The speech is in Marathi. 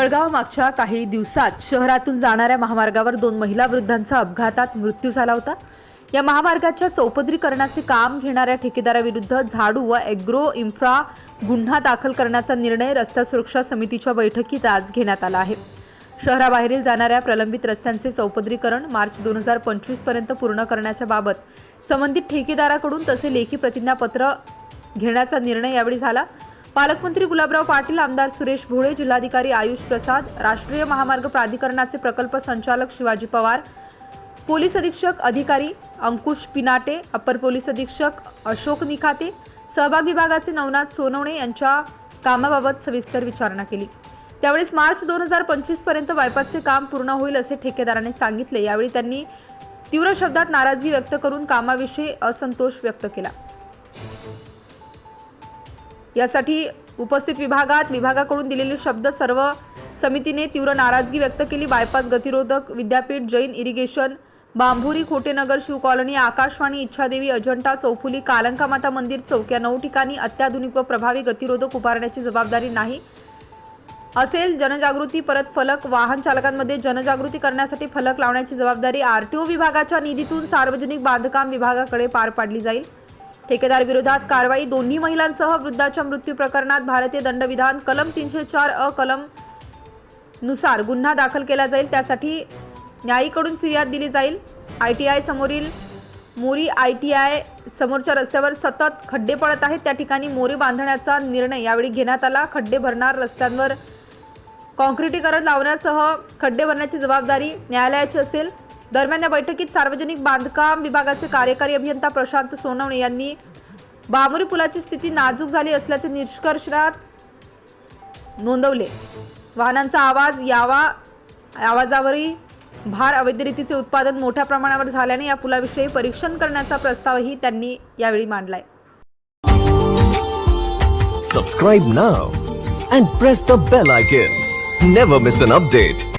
जळगाव मागच्या काही दिवसात शहरातून जाणाऱ्या महामार्गावर दोन महिला वृद्धांचा अपघातात मृत्यू झाला होता. या महामार्गाच्या चौपदरीकरणाचे काम घेणाऱ्या ठेकेदाराविरुद्ध झाडू व एग्रो इन्फ्रा गुन्हा दाखल करण्याचा निर्णय रस्ता सुरक्षा समितीच्या बैठकीत आज घेण्यात आला आहे. शहराबाहेरील जाणाऱ्या प्रलंबित रस्त्यांचे चौपदरीकरण मार्च दोन हजार पंचवीसपर्यंत पूर्ण करण्याच्या बाबत संबंधित ठेकेदाराकडून तसे लेखी प्रतिज्ञापत्र घेण्याचा निर्णय यावेळी झाला. पालकमंत्री गुलाबराव पाटील आमदार सुरेश भोळे जिल्हाधिकारी आयुष प्रसाद राष्ट्रीय महामार्ग प्राधिकरणाचे प्रकल्प संचालक शिवाजी पवार पोलीस अधीक्षक अधिकारी अंकुश पिनाटे अप्पर पोलीस अधीक्षक अशोक निखाते सहभाग विभागाचे नवनाथ सोनवणे यांच्या कामाबाबत सविस्तर विचारणा केली. त्यावेळेस मार्च दोन हजार पंचवीसपर्यंत बायपासचे काम पूर्ण होईल असे ठेकेदाराने सांगितले. यावेळी त्यांनी तीव्र शब्दात नाराजगी व्यक्त करून कामाविषयी असंतोष व्यक्त केला. यासाठी उपस्थित विभागात विभागाकडून दिलेले शब्द सर्व समितीने तीव्र नाराजगी व्यक्त केली. बायपास गतिरोधक विद्यापीठ जैन इरिगेशन बांभुरी खोटेनगर शिव कॉलनी आकाशवाणी इच्छादेवी अजंठा चौफुली कालंका माता मंदिर चौक या नऊ ठिकाणी अत्याधुनिक व प्रभावी गतिरोधक उभारण्याची जबाबदारी नाही. असेल जनजागृती परत फलक वाहन चालकांमध्ये जनजागृती करण्यासाठी फलक लावण्याची जबाबदारी आरटीओ विभागाच्या निधीतून सार्वजनिक बांधकाम विभागाकडे पार पाडली जाईल. ठेकेदार विरोधात कारवाई दोन्ही महिलांसह वृद्धाच्या मृत्यू प्रकरणात भारतीय दंडविधान कलम तीनशे चार अ कलमनुसार गुन्हा दाखल केला जाईल. त्यासाठी न्यायीकडून फिर्याद दिली जाईल. आय टी आय समोरील मोरी आय टी आय समोरच्या रस्त्यावर सतत खड्डे पडत आहेत. त्या ठिकाणी मोरी बांधण्याचा निर्णय यावेळी घेण्यात आला. खड्डे भरणार रस्त्यांवर कॉन्क्रिटीकरण लावण्यासह खड्डे भरण्याची जबाबदारी न्यायालयाची असेल. दरम्यान या बैठकीत सार्वजनिक बांधकाम विभागाचे कार्यकारी अभियंता प्रशांत सोनवणे यांनी बाबरी पुलाची स्थिती नाजूक झाली असल्याचे निष्कर्षात नोंदवले. वाहनांचा आवाज यावा आवाजावरही भार अवैधरितीचे उत्पादन मोठ्या प्रमाणावर झाल्याने या पुलाविषयी परीक्षण करण्याचा प्रस्तावही त्यांनी यावेळी मांडलाय. Subscribe now and press the bell icon never miss an update